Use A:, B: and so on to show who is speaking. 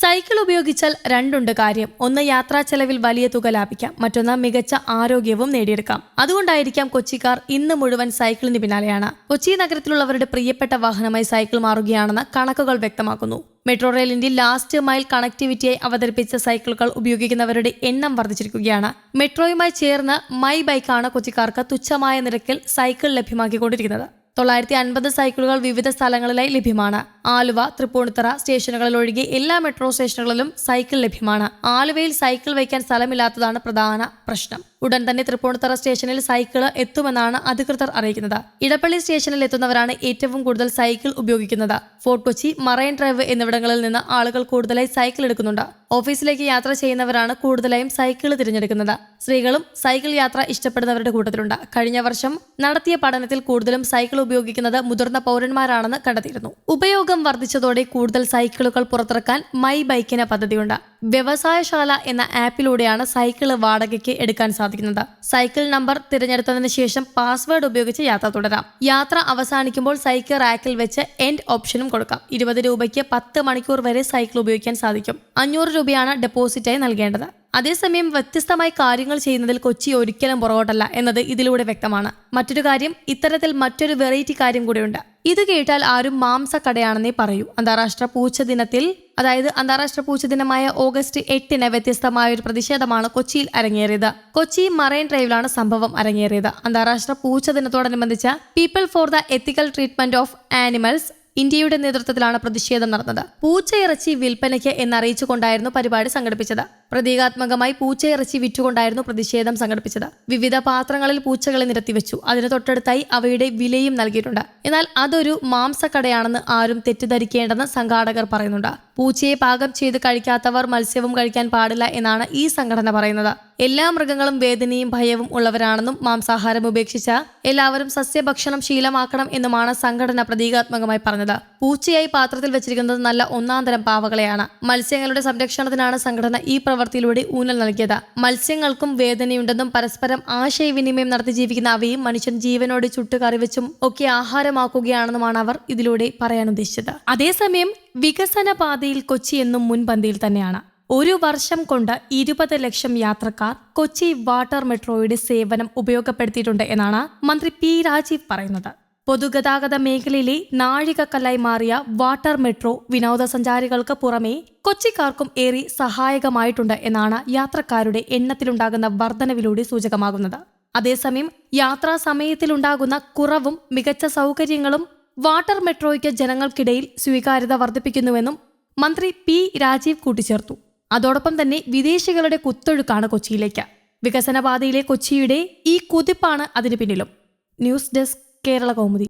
A: Cycle ഉപയോഗിച്ചാൽ രണ്ടുണ്ട് കാര്യം. ഒന്ന് യാത്രാ ചെലവിൽ വലിയ തുക ലാഭിക്കാം. മറ്റൊന്ന് മികച്ച ആരോഗ്യവും നേടിയെടുക്കാം. അതുകൊണ്ടായിരിക്കാം കൊച്ചിക്കാർ ഇന്ന് മുഴുവൻ സൈക്കിളിന് പിന്നാലെയാണ്. കൊച്ചി നഗരത്തിലുള്ളവരുടെ പ്രിയപ്പെട്ട വാഹനമായി സൈക്കിൾ മാറുകയാണെന്ന് കണക്കുകൾ വ്യക്തമാക്കുന്നു. മെട്രോ റെയിലിന്റെ ലാസ്റ്റ് മൈൽ കണക്ടിവിറ്റിയായി അവതരിപ്പിച്ച സൈക്കിളുകൾ ഉപയോഗിക്കുന്നവരുടെ എണ്ണം വർദ്ധിച്ചിരിക്കുകയാണ്. മെട്രോയുമായി ചേർന്ന് മൈ ബൈക്കാണ് കൊച്ചിക്കാർക്ക് തുച്ഛമായ നിരക്കിൽ സൈക്കിൾ ലഭ്യമാക്കിക്കൊണ്ടിരിക്കുന്നത്. തൊള്ളായിരത്തി അൻപത് സൈക്കിളുകൾ വിവിധ സ്ഥലങ്ങളിലായി ലഭ്യമാണ്. ആലുവ തൃപ്പൂണിത്തറ സ്റ്റേഷനുകളിൽ ഒഴികെ എല്ലാ മെട്രോ സ്റ്റേഷനുകളിലും സൈക്കിൾ ലഭ്യമാണ്. ആലുവയിൽ സൈക്കിൾ വയ്ക്കാൻ സ്ഥലമില്ലാത്തതാണ് പ്രധാന പ്രശ്നം. ഉടൻ തന്നെ തൃപ്പൂണിത്തറ സ്റ്റേഷനിൽ സൈക്കിൾ എത്തുമെന്നാണ് അധികൃതർ അറിയിക്കുന്നത്. ഇടപ്പള്ളി സ്റ്റേഷനിൽ എത്തുന്നവരാണ് ഏറ്റവും കൂടുതൽ സൈക്കിൾ ഉപയോഗിക്കുന്നത്. ഫോർട്ട് കൊച്ചി മറൈൻ ഡ്രൈവ് എന്നിവിടങ്ങളിൽ നിന്ന് ആളുകൾ കൂടുതലായി സൈക്കിൾ എടുക്കുന്നുണ്ട്. ഓഫീസിലേക്ക് യാത്ര ചെയ്യുന്നവരാണ് കൂടുതലായും സൈക്കിൾ തിരഞ്ഞെടുക്കുന്നത്. സ്ത്രീകളും സൈക്കിൾ യാത്ര ഇഷ്ടപ്പെടുന്നവരുടെ കൂട്ടത്തിലുണ്ട്. കഴിഞ്ഞ വർഷം നടത്തിയ പഠനത്തിൽ കൂടുതലും സൈക്കിൾ ഉപയോഗിക്കുന്നത് മുതിർന്ന പൗരന്മാരാണെന്ന് കണ്ടെത്തിയിരുന്നു. ഉപയോഗം വർദ്ധിച്ചതോടെ കൂടുതൽ സൈക്കിളുകൾ പുറത്തിറക്കാൻ മൈ ബൈക്കിന് പദ്ധതിയുണ്ട്. വ്യവസായശാല എന്ന ആപ്പിലൂടെയാണ് സൈക്കിൾ വാടകയ്ക്ക് എടുക്കാൻ സാധിക്കുന്നത്. സൈക്കിൾ നമ്പർ തിരഞ്ഞെടുത്തതിന് ശേഷം പാസ്വേഡ് ഉപയോഗിച്ച് യാത്ര തുടരാം. യാത്ര അവസാനിക്കുമ്പോൾ സൈക്കിൾ റാക്കിൽ വെച്ച് എൻഡ് ഓപ്ഷനും കൊടുക്കാം. ഇരുപത് രൂപയ്ക്ക് പത്ത് മണിക്കൂർ വരെ സൈക്കിൾ ഉപയോഗിക്കാൻ സാധിക്കും. അഞ്ഞൂറ് രൂപയാണ് ഡെപ്പോസിറ്റായി നൽകേണ്ടത്. അതേസമയം വ്യത്യസ്തമായി കാര്യങ്ങൾ ചെയ്യുന്നതിൽ കൊച്ചി ഒരിക്കലും പുറകോട്ടല്ല എന്നത് ഇതിലൂടെ വ്യക്തമാണ്. മറ്റൊരു കാര്യം ഇത്തരത്തിൽ മറ്റൊരു വെറൈറ്റി കാര്യം കൂടെയുണ്ട്. ഇത് കേട്ടാൽ ആരും മാംസക്കടയാണെന്നേ പറയൂ. അന്താരാഷ്ട്ര പൂച്ച ദിനത്തിൽ അതായത് അന്താരാഷ്ട്ര പൂച്ച ദിനമായ ഓഗസ്റ്റ് എട്ടിന് വ്യത്യസ്തമായ ഒരു പ്രതിഷേധമാണ് കൊച്ചിയിൽ അരങ്ങേറിയത്. കൊച്ചി മറൈൻ ഡ്രൈവിലാണ് സംഭവം അരങ്ങേറിയത്. അന്താരാഷ്ട്ര പൂച്ച ദിനത്തോടനുബന്ധിച്ച് people for the ethical treatment of animals ഇന്ത്യയുടെ നേതൃത്വത്തിലാണ് പ്രതിഷേധം നടന്നത്. പൂച്ചയിറച്ചി വിൽപ്പനയ്ക്ക് എന്നറിയിച്ചുകൊണ്ടായിരുന്നു പരിപാടി സംഘടിപ്പിച്ചത്. പ്രതീകാത്മകമായി പൂച്ചയിറച്ചി വിറ്റുകൊണ്ടായിരുന്നു പ്രതിഷേധം സംഘടിപ്പിച്ചത്. വിവിധ പാത്രങ്ങളിൽ പൂച്ചകളെ നിരത്തിവെച്ചു. അതിന് തൊട്ടടുത്തായി അവയുടെ വിലയും നൽകിയിട്ടുണ്ട്. എന്നാൽ അതൊരു മാംസക്കടയാണെന്ന് ആരും തെറ്റിദ്ധരിക്കേണ്ടെന്ന് സംഘാടകർ പറയുന്നുണ്ട്. പൂച്ചയെ പാകം ചെയ്ത് കഴിക്കാത്തവർ മത്സ്യവും കഴിക്കാൻ പാടില്ല എന്നാണ് ഈ സംഘടന പറയുന്നത്. എല്ലാ മൃഗങ്ങളും വേദനയും ഭയവും ഉള്ളവരാണെന്നും മാംസാഹാരം ഉപേക്ഷിച്ച എല്ലാവരും സസ്യഭക്ഷണം ശീലമാക്കണം എന്നുമാണ് സംഘടന പ്രതീകാത്മകമായി പറഞ്ഞത്. പൂച്ചയായി പാത്രത്തിൽ വെച്ചിരിക്കുന്നത് നല്ല ഒന്നാം തരം പാവകളെയാണ്. മത്സ്യങ്ങളുടെ സംരക്ഷണത്തിനാണ് സംഘടന ഈ പ്രവൃത്തിയിലൂടെ ഊന്നൽ നൽകിയത്. മത്സ്യങ്ങൾക്കും വേദനയുണ്ടെന്നും പരസ്പരം ആശയവിനിമയം നടത്തി ജീവിക്കുന്ന അവയും മനുഷ്യൻ ജീവനോട് ചുട്ടുകറിവെച്ചും ഒക്കെ ആഹാരമാക്കുകയാണെന്നുമാണ് അവർ ഇതിലൂടെ പറയാൻ ഉദ്ദേശിച്ചത്. അതേസമയം വികസന പാതയിൽ കൊച്ചി എന്നും മുൻപന്തിയിൽ തന്നെയാണ്. ഒരു വർഷം കൊണ്ട് ഇരുപത് ലക്ഷം യാത്രക്കാർ കൊച്ചി വാട്ടർ മെട്രോയുടെ സേവനം ഉപയോഗപ്പെടുത്തിയിട്ടുണ്ട് എന്നാണ് മന്ത്രി പി രാജീവ് പറയുന്നത്. പൊതുഗതാഗത മേഖലയിലെ നാഴികക്കല്ലായി മാറിയ വാട്ടർ മെട്രോ വിനോദസഞ്ചാരികൾക്ക് പുറമേ കൊച്ചിക്കാർക്കും ഏറെ സഹായകമായിട്ടുണ്ട് എന്നാണ് യാത്രക്കാരുടെ എണ്ണത്തിലുണ്ടാകുന്ന വർധനവിലൂടെ സൂചകമാകുന്നത്. അതേസമയം യാത്രാ സമയത്തിലുണ്ടാകുന്ന കുറവും മികച്ച സൗകര്യങ്ങളും വാട്ടർ മെട്രോയ്ക്ക് ജനങ്ങൾക്കിടയിൽ സ്വീകാര്യത വർദ്ധിപ്പിക്കുന്നുവെന്നും മന്ത്രി പി രാജീവ് കൂട്ടിച്ചേർത്തു. അതോടൊപ്പം തന്നെ വിദേശികളുടെ കുത്തൊഴുക്കാണ് കൊച്ചിയിലേക്ക്. വികസനപാതയിലെ കൊച്ചിയുടെ ഈ കുതിപ്പാണ് അതിനു പിന്നിലും. News desk Kerala Kaumudi.